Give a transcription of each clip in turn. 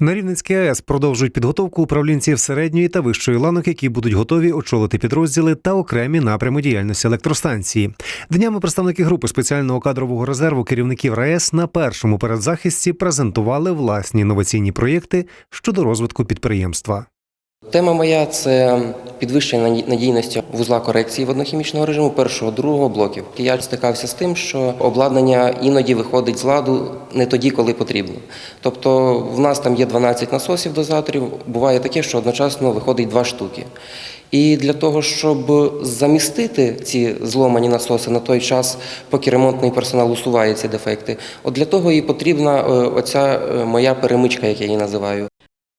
На Рівненській АЕС продовжують підготовку управлінців середньої та вищої ланок, які будуть готові очолити підрозділи та окремі напрями діяльності електростанції. Днями представники групи спеціального кадрового резерву керівників РАЕС на першому передзахисті презентували власні інноваційні проєкти щодо розвитку підприємства. Тема моя це підвищення надійності вузла корекції воднохімічного режиму першого другого блоків. Я стикався з тим, що обладнання іноді виходить з ладу не тоді, коли потрібно. Тобто, в нас там є 12 насосів дозаторів. Буває таке, що одночасно виходить два штуки. І для того, щоб замістити ці зломані насоси на той час, поки ремонтний персонал усуває ці дефекти, от для того і потрібна е, оця е, моя перемичка, як я її називаю.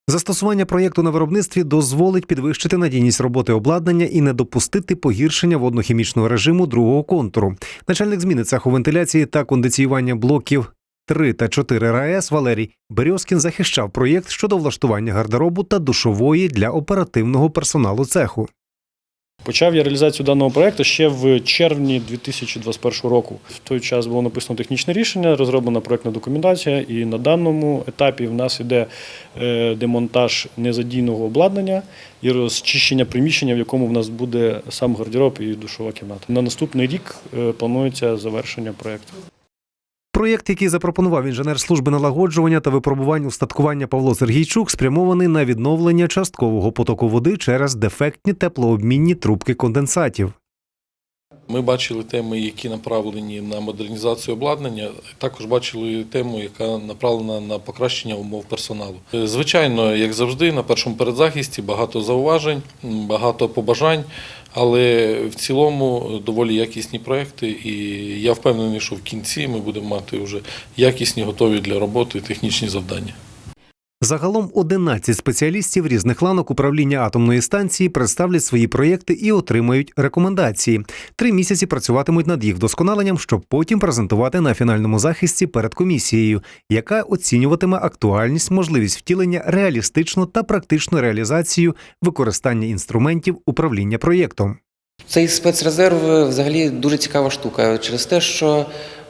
Застосування проєкту на виробництві дозволить підвищити надійність роботи обладнання і не допустити погіршення воднохімічного режиму другого контуру. Начальник зміни цеху вентиляції та кондиціювання блоків 3 та 4 РАЕС Валерій Березкін захищав проєкт щодо влаштування гардеробу та душової для оперативного персоналу цеху. Почав я реалізацію даного проекту ще в червні 2021 року. В той час було написано технічне рішення, розроблена проектна документація, і на даному етапі в нас іде е, демонтаж незадійного обладнання і розчищення приміщення, в якому в нас буде сам гардероб і душова кімната. На наступний рік е, планується завершення проекту. Проєкт, який запропонував інженер служби налагоджування та випробувань устаткування Павло Сергійчук, спрямований на відновлення часткового потоку води через дефектні теплообмінні трубки конденсатів. Ми бачили теми, які направлені на модернізацію обладнання. Також бачили тему, яка направлена на покращення умов персоналу. Звичайно, як завжди, на першому передзахисті багато зауважень, багато побажань, але в цілому доволі якісні проекти. І я впевнений, що в кінці ми будемо мати вже якісні, готові для роботи технічні завдання. Загалом 11 спеціалістів різних ланок управління атомної станції представлять свої проєкти і отримають рекомендації. Три місяці працюватимуть над їх вдосконаленням, щоб потім презентувати на фінальному захисті перед комісією, яка оцінюватиме актуальність, можливість втілення, реалістичну та практичну реалізацію використання інструментів управління проєктом. Цей спецрезерв е, взагалі дуже цікава штука через те, що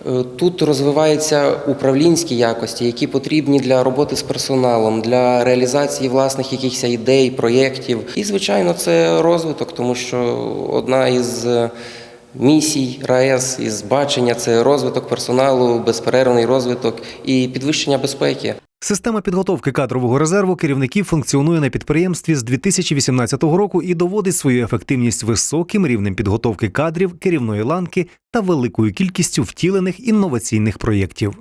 е, тут розвиваються управлінські якості, які потрібні для роботи з персоналом, для реалізації власних якихось ідей, проєктів. І, звичайно, це розвиток, тому що одна із е, місій РаЕС із бачення це розвиток персоналу, безперервний розвиток і підвищення безпеки. Система підготовки кадрового резерву керівників функціонує на підприємстві з 2018 року і доводить свою ефективність високим рівнем підготовки кадрів, керівної ланки та великою кількістю втілених інноваційних проєктів.